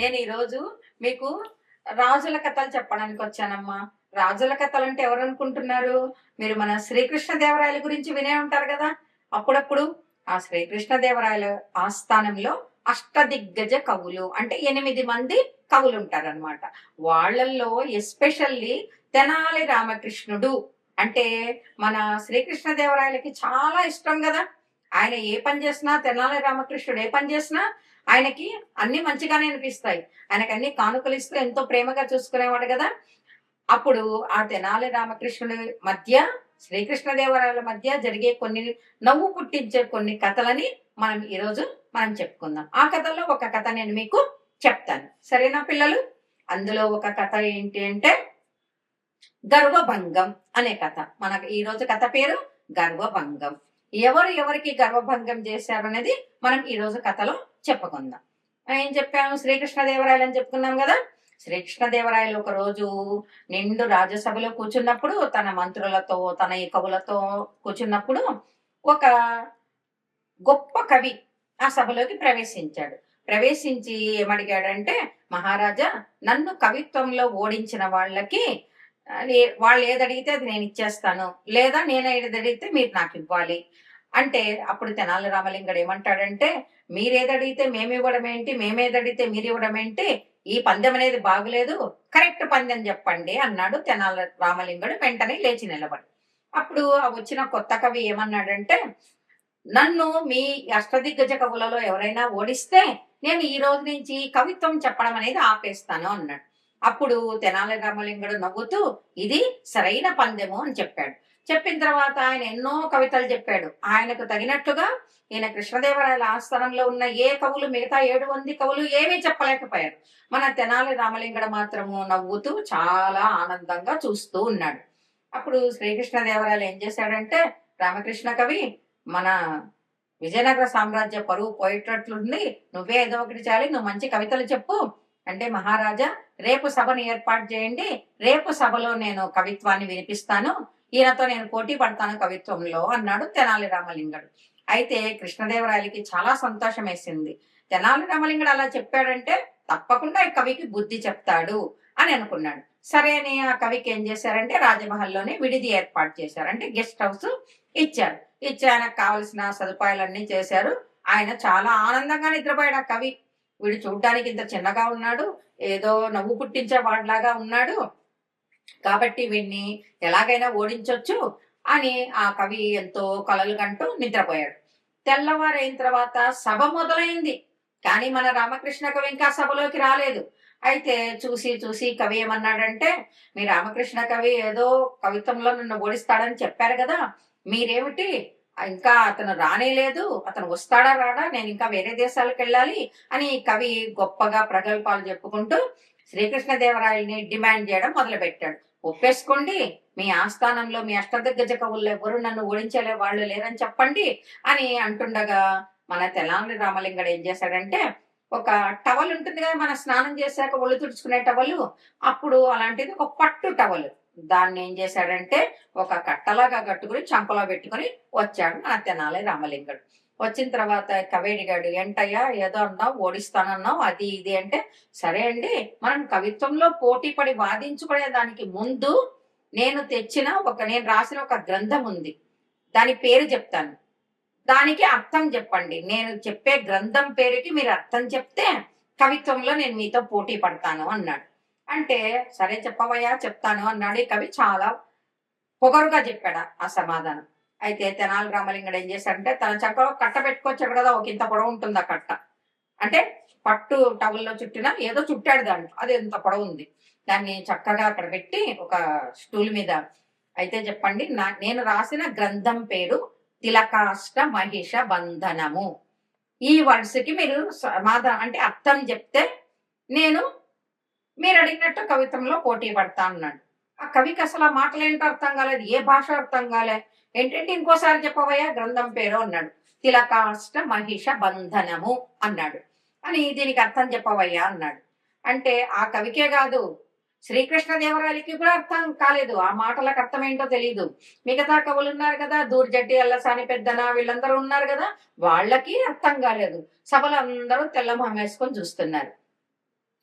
నేను ఈరోజు మీకు రాజుల కథలు చెప్పడానికి వచ్చానమ్మా. రాజుల కథలు అంటే ఎవరు అనుకుంటున్నారు? మీరు మన శ్రీకృష్ణ దేవరాయల గురించి వినే ఉంటారు కదా? అప్పుడప్పుడు ఆ శ్రీకృష్ణ దేవరాయల ఆస్థానంలో అష్టదిగ్గజ కవులు అంటే ఎనిమిది మంది కవులు ఉంటారనమాట వాళ్ళల్లో ఎస్పెషల్లీ తెనాలి రామకృష్ణుడు అంటే మన శ్రీకృష్ణ దేవరాయలకి చాలా ఇష్టం కదా? ఆయన ఏ పని చేసినా తెనాలి రామకృష్ణుడు ఏ పని చేసినా ఆయనకి అన్ని మంచిగానే అనిపిస్తాయి. ఆయనకి అన్ని కానుకలు ఇస్తూ ఎంతో ప్రేమగా చూసుకునేవాడు కదా. అప్పుడు ఆ తెనాలి రామకృష్ణుడి మధ్య శ్రీకృష్ణదేవరాయల మధ్య జరిగే కొన్ని నవ్వు పుట్టించే కొన్ని కథలని మనం ఈరోజు మనం చెప్పుకుందాం. ఆ కథల్లో ఒక కథ నేను మీకు చెప్తాను. సరేనా పిల్లలు? అందులో ఒక కథ ఏంటి అంటే గర్వభంగం అనే కథ. మనకు ఈ రోజు కథ పేరు గర్వభంగం. ఎవరు ఎవరికి గర్వభంగం చేశారు అనేది మనం ఈ రోజు కథలో చెప్పుకుందాం. ఏం చెప్పాము? శ్రీకృష్ణదేవరాయలు అని చెప్పుకున్నాం కదా? శ్రీకృష్ణదేవరాయలు ఒక రోజు నిండు రాజ్యసభలో కూర్చున్నప్పుడు తన మంత్రులతో తన ఈ కవులతో కూర్చున్నప్పుడు ఒక గొప్ప కవి ఆ సభలోకి ప్రవేశించాడు. ప్రవేశించి ఏమడిగాడంటే మహారాజా నన్ను కవిత్వంలో ఓడించిన వాళ్ళకి అని వాళ్ళు ఏది అడిగితే అది నేను ఇచ్చేస్తాను. లేదా నేను ఏది అడిగితే మీరు నాకు ఇవ్వాలి. అంటే అప్పుడు తెనాలి రామలింగడు ఏమంటాడంటే మీరేది అడిగితే మేము ఇవ్వడం ఏంటి? మేమేది అడిగితే మీరు ఇవ్వడం ఏంటి? ఈ పందెం అనేది బాగులేదు. కరెక్ట్ పందెం చెప్పండి అన్నాడు తెనాలి రామలింగడు వెంటనే లేచి నిలబడి. అప్పుడు వచ్చిన కొత్త కవి ఏమన్నాడంటే నన్ను మీ అష్టదిగ్గజ కవులలో ఎవరైనా ఓడిస్తే నేను ఈ రోజు నుంచి కవిత్వం చెప్పడం అనేది ఆపేస్తాను అన్నాడు. అప్పుడు తెనాలి రామలింగడు నవ్వుతూ ఇది సరైన పందెము అని చెప్పాడు. చెప్పిన తర్వాత ఆయన ఎన్నో కవితలు చెప్పాడు. ఆయనకు తగినట్లుగా ఈయన కృష్ణదేవరాయల ఆస్థానంలో ఉన్న ఏ కవులు మిగతా ఏడు మంది కవులు ఏమీ చెప్పలేకపోయారు. మన తెనాలి రామలింగడు మాత్రము నవ్వుతూ చాలా ఆనందంగా చూస్తూ ఉన్నాడు. అప్పుడు శ్రీకృష్ణదేవరాయలు ఏం చేశాడంటే రామకృష్ణ కవి మన విజయనగర సామ్రాజ్య పరువు పోయేటట్లుంది. నువ్వే ఏదో ఒకటి చాలి నువ్వు మంచి కవితలు చెప్పు. అంటే మహారాజా రేపు సభను ఏర్పాటు చేయండి. రేపు సభలో నేను కవిత్వాన్ని వినిపిస్తాను. ఈయనతో నేను పోటీ పడతాను కవిత్వంలో అన్నాడు తెనాలి రామలింగడు. అయితే కృష్ణదేవరాయలకి చాలా సంతోషం వేసింది. తెనాలి రామలింగడు అలా చెప్పాడంటే తప్పకుండా ఈ కవికి బుద్ధి చెప్తాడు అని అనుకున్నాడు. సరే అని ఆ కవికి ఏం చేశారంటే రాజమహల్లోనే విడిది ఏర్పాటు చేశారు. అంటే గెస్ట్ హౌస్ ఇచ్చారు. ఇచ్చి ఆయనకు కావలసిన సదుపాయాలన్నీ చేశారు. ఆయన చాలా ఆనందంగా నిద్రపోయాడు ఆ కవి. వీడు చూడడానికి ఇంత చిన్నగా ఉన్నాడు ఏదో నవ్వు పుట్టించే వాడిలాగా ఉన్నాడు. కాబట్టి వీడిని ఎలాగైనా ఓడించవచ్చు అని ఆ కవి ఎంతో కలలు కంటూ నిద్రపోయాడు. తెల్లవారైన తర్వాత సభ మొదలైంది. కానీ మన రామకృష్ణ కవి ఇంకా సభలోకి రాలేదు. అయితే చూసి చూసి కవి ఏమన్నాడంటే మీ రామకృష్ణ కవి ఏదో కవిత్వంలో నన్ను ఓడిస్తాడని చెప్పారు కదా మీరేమిటి? ఇంకా అతను రానేలేదు అతను వస్తాడా రాడా నేను ఇంకా వేరే దేశాలకు వెళ్ళాలి అని కవి గొప్పగా ప్రగల్భాలు చెప్పుకుంటూ శ్రీకృష్ణదేవరాయల్ని డిమాండ్ చేయడం మొదలుపెట్టాడు. ఒప్పేసుకోండి మీ ఆస్థానంలో మీ అష్టదిగ్గజ కవుల్లో ఎవరు నన్ను ఓడించలే వాళ్ళు లేరని చెప్పండి అని అంటుండగా మన తెలంగాణ రామలింగడు ఏం చేశాడంటే ఒక టవల్ ఉంటుంది కదా మన స్నానం చేశాక ఒళ్ళు తుడుచుకునే టవలు అప్పుడు అలాంటిది ఒక పట్టు టవల్. దాన్ని ఏం చేశాడంటే ఒక కట్టలాగా కట్టుకుని చంపలో పెట్టుకుని వచ్చాడు నా తెనాలి రామలింగుడు. వచ్చిన తర్వాత కవేడిగాడు ఏంటయ్యా ఏదో అన్నావు ఓడిస్తానన్నావు అది ఇది అంటే సరే అండి మనం కవిత్వంలో పోటీ పడి వాదించుకునే దానికి ముందు నేను తెచ్చిన ఒక నేను రాసిన ఒక గ్రంథం ఉంది. దాని పేరు చెప్తాను. దానికి అర్థం చెప్పండి. నేను చెప్పే గ్రంథం పేరుకి మీరు అర్థం చెప్తే కవిత్వంలో నేను మీతో పోటీ పడతాను అన్నాడు. అంటే సరే చెప్పవయ్యా చెప్తాను అన్నాడు ఈ కవి. చాలా పొగరుగా చెప్పాడు ఆ సమాధానం. అయితే తెనాలి రామలింగడు ఏం చేశాడంటే తన చక్కగా కట్ట పెట్టుకొచ్చాడు కదా ఒక ఇంత పొడవు ఉంటుంది ఆ కట్ట. అంటే పట్టు టవల్లో చుట్టిన ఏదో చుట్టాడు దాంట్లో. అది ఎంత పొడవు ఉంది. దాన్ని చక్కగా అక్కడ పెట్టి ఒక స్టూల్ మీద అయితే చెప్పండి నా నేను రాసిన గ్రంథం పేరు తిలకాష్ట మహిష బంధనము. ఈ వర్డ్స్కి మీరు సమాధానం అంటే అర్థం చెప్తే నేను మీరు అడిగినట్టు కవిత్వంలో పోటీ పడతా అన్నాడు. ఆ కవికి అసలు ఆ మాటలు ఏంటో అర్థం కాలేదు. ఏ భాష అర్థం కాలే? ఏంటంటే ఇంకోసారి చెప్పవయ్యా? గ్రంథం పేరు అన్నాడు. తిలకాష్ట మహిష బంధనము అన్నాడు. అని దీనికి అర్థం చెప్పవయ్యా అన్నాడు. అంటే ఆ కవికే కాదు శ్రీకృష్ణదేవరాయలకి కూడా అర్థం కాలేదు. ఆ మాటలకు అర్థం ఏంటో తెలియదు మిగతా కవులు ఉన్నారు కదా దూర్జట్టి అల్లసాని పెద్దన వీళ్ళందరూ ఉన్నారు కదా వాళ్ళకి అర్థం కాలేదు. సభలు అందరూ తెల్ల వేసుకొని చూస్తున్నారు.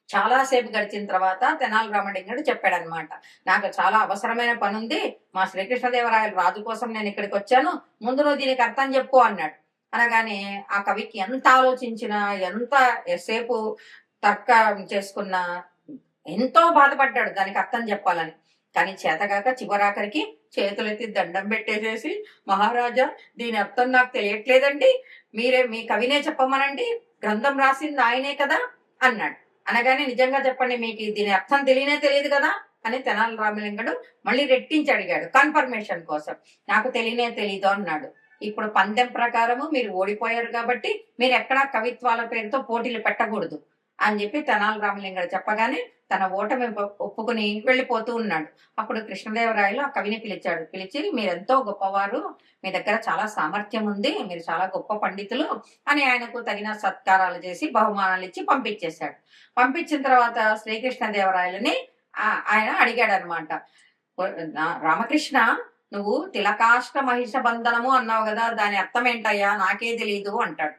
చాలాసేపు గడిచిన తర్వాత తెనాలి రామలింగుడు చెప్పాడు అనమాట నాకు చాలా అవసరమైన పని ఉంది మా శ్రీకృష్ణదేవరాయలు రాజు కోసం నేను ఇక్కడికి వచ్చాను ముందు నువ్వు దీనికి అర్థం చెప్పు అన్నాడు. అనగానే ఆ కవికి ఎంత ఆలోచించినా ఎంత సేపు తర్క చేసుకున్నా ఎంతో బాధపడ్డాడు దానికి అర్థం చెప్పాలని. కానీ చేతగాక చివరాఖరికి చేతులెత్తి దండం పెట్టేసేసి మహారాజా దీని అర్థం నాకు తెలియట్లేదండి. మీరే మీ కవినే చెప్పమనండి. గ్రంథం రాసింది ఆయనే కదా అన్నాడు. అనగానే నిజంగా చెప్పండి మీకు దీని అర్థం తెలియనే తెలియదు కదా? అని తెనాలి రామలింగడు మళ్ళీ రెట్టించి అడిగాడు కన్ఫర్మేషన్ కోసం. నాకు తెలియనే తెలీదు అన్నాడు. ఇప్పుడు పందెం ప్రకారము మీరు ఓడిపోయారు కాబట్టి మీరు ఎక్కడా కవిత్వాల పేరుతో పోటీలు పెట్టకూడదు అని చెప్పి తెనాలి రామలింగడు చెప్పగానే తన ఓటమి ఒప్పుకుని వెళ్ళిపోతూ ఉన్నాడు. అప్పుడు కృష్ణదేవరాయలు ఆ కవిని పిలిచాడు. పిలిచి మీరెంతో గొప్పవారు మీ దగ్గర చాలా సామర్థ్యం ఉంది మీరు చాలా గొప్ప పండితులు అని ఆయనకు తగిన సత్కారాలు చేసి బహుమానాలు ఇచ్చి పంపించేశాడు. పంపించిన తర్వాత శ్రీకృష్ణదేవరాయలని ఆయన అడిగాడు అనమాట రామకృష్ణ నువ్వు తిలకాష్ట మహిష బంధనము అన్నావు కదా దాని అర్థం ఏంటయ్యా? నాకే తెలియదు అంటాడు.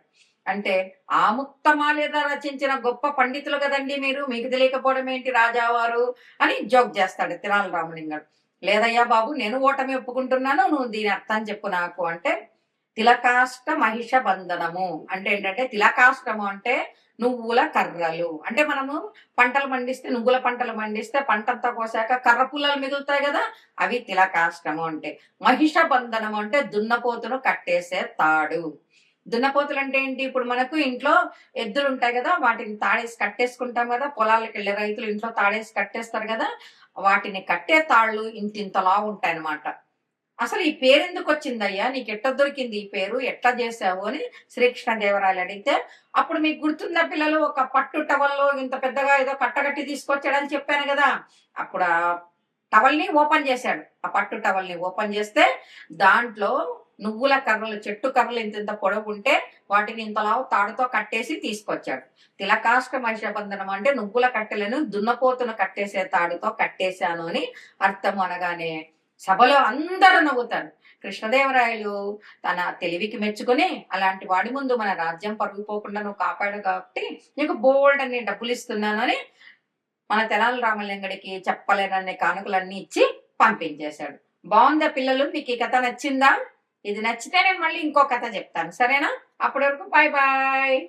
అంటే ఆముక్తమాల్యద రచించిన గొప్ప పండితులు కదండి మీరు? మీకు తెలియకపోవడం ఏంటి రాజావారు? అని జోక్ చేస్తాడు తిరాల రామలింగడు. లేదయ్యా బాబు నేను ఓటమి ఒప్పుకుంటున్నాను నువ్వు దీని అర్థం చెప్పు నాకు అంటే తిలకాష్ట మహిష బంధనము. అంటే ఏంటంటే తిలకాష్టము అంటే నువ్వుల కర్రలు. అంటే మనము పంటలు పండిస్తే నువ్వుల పంటలు పండిస్తే పంటంతా కోసాక కర్ర పుల్లలు మిగులుతాయి కదా అవి తిలకాష్టము అంటే. మహిష బంధనము అంటే దున్నపోతును కట్టేసే తాడు. దున్నపోతులు అంటే ఏంటి ఇప్పుడు మనకు ఇంట్లో ఎద్దులు ఉంటాయి కదా వాటిని తాడేసి కట్టేసుకుంటాం కదా పొలాలకు వెళ్ళే రైతులు ఇంట్లో తాడేసి కట్టేస్తారు కదా వాటిని కట్టే తాళ్ళు ఇంతింతలా ఉంటాయి అన్నమాట అసలు ఈ పేరు ఎందుకు వచ్చిందయ్యా నీకు ఎట్ట దొరికింది ఈ పేరు? ఎట్లా చేసావు అని శ్రీకృష్ణదేవరాయలు అడిగితే అప్పుడు మీకు గుర్తుందా పిల్లలు ఒక పట్టు టవల్లో ఇంత పెద్దగా ఏదో కట్టగట్టి తీసుకొచ్చాడని చెప్పాను కదా అప్పుడు ఆ టవల్ని ఓపెన్ చేశాడు. ఆ పట్టు టవల్ని ఓపెన్ చేస్తే దాంట్లో నువ్వుల కర్రలు చెట్టు కర్రలు ఇంత ఇంత పొడవు ఉంటే వాటిని ఇంతలా తాడుతో కట్టేసి తీసుకొచ్చాడు. తిలకాష్ట మహిషబంధనం అంటే నువ్వుల కట్టెలను దున్నపోతును కట్టేసే తాడుతో కట్టేశాను అని అర్థం అనగానే సభలో అందరూ నవ్వుతారు. కృష్ణదేవరాయలు తన తెలివికి మెచ్చుకొని అలాంటి వాడి ముందు మన రాజ్యం పరుగు పోకుండా నువ్వు కాపాడు కాబట్టి నీకు బోల్డ్ అని డబ్బులు ఇస్తున్నాను అని మన తెనాలి రామలింగడికి చెప్పలేనన్ని కానుకలన్నీ ఇచ్చి పంపించేశాడు. బాగుందా పిల్లలు? మీకు ఈ కథ నచ్చిందా? ఇది నచ్చితే నేను మళ్ళీ ఇంకో కథ చెప్తాను. సరేనా? అప్పటి వరకు బాయ్ బాయ్.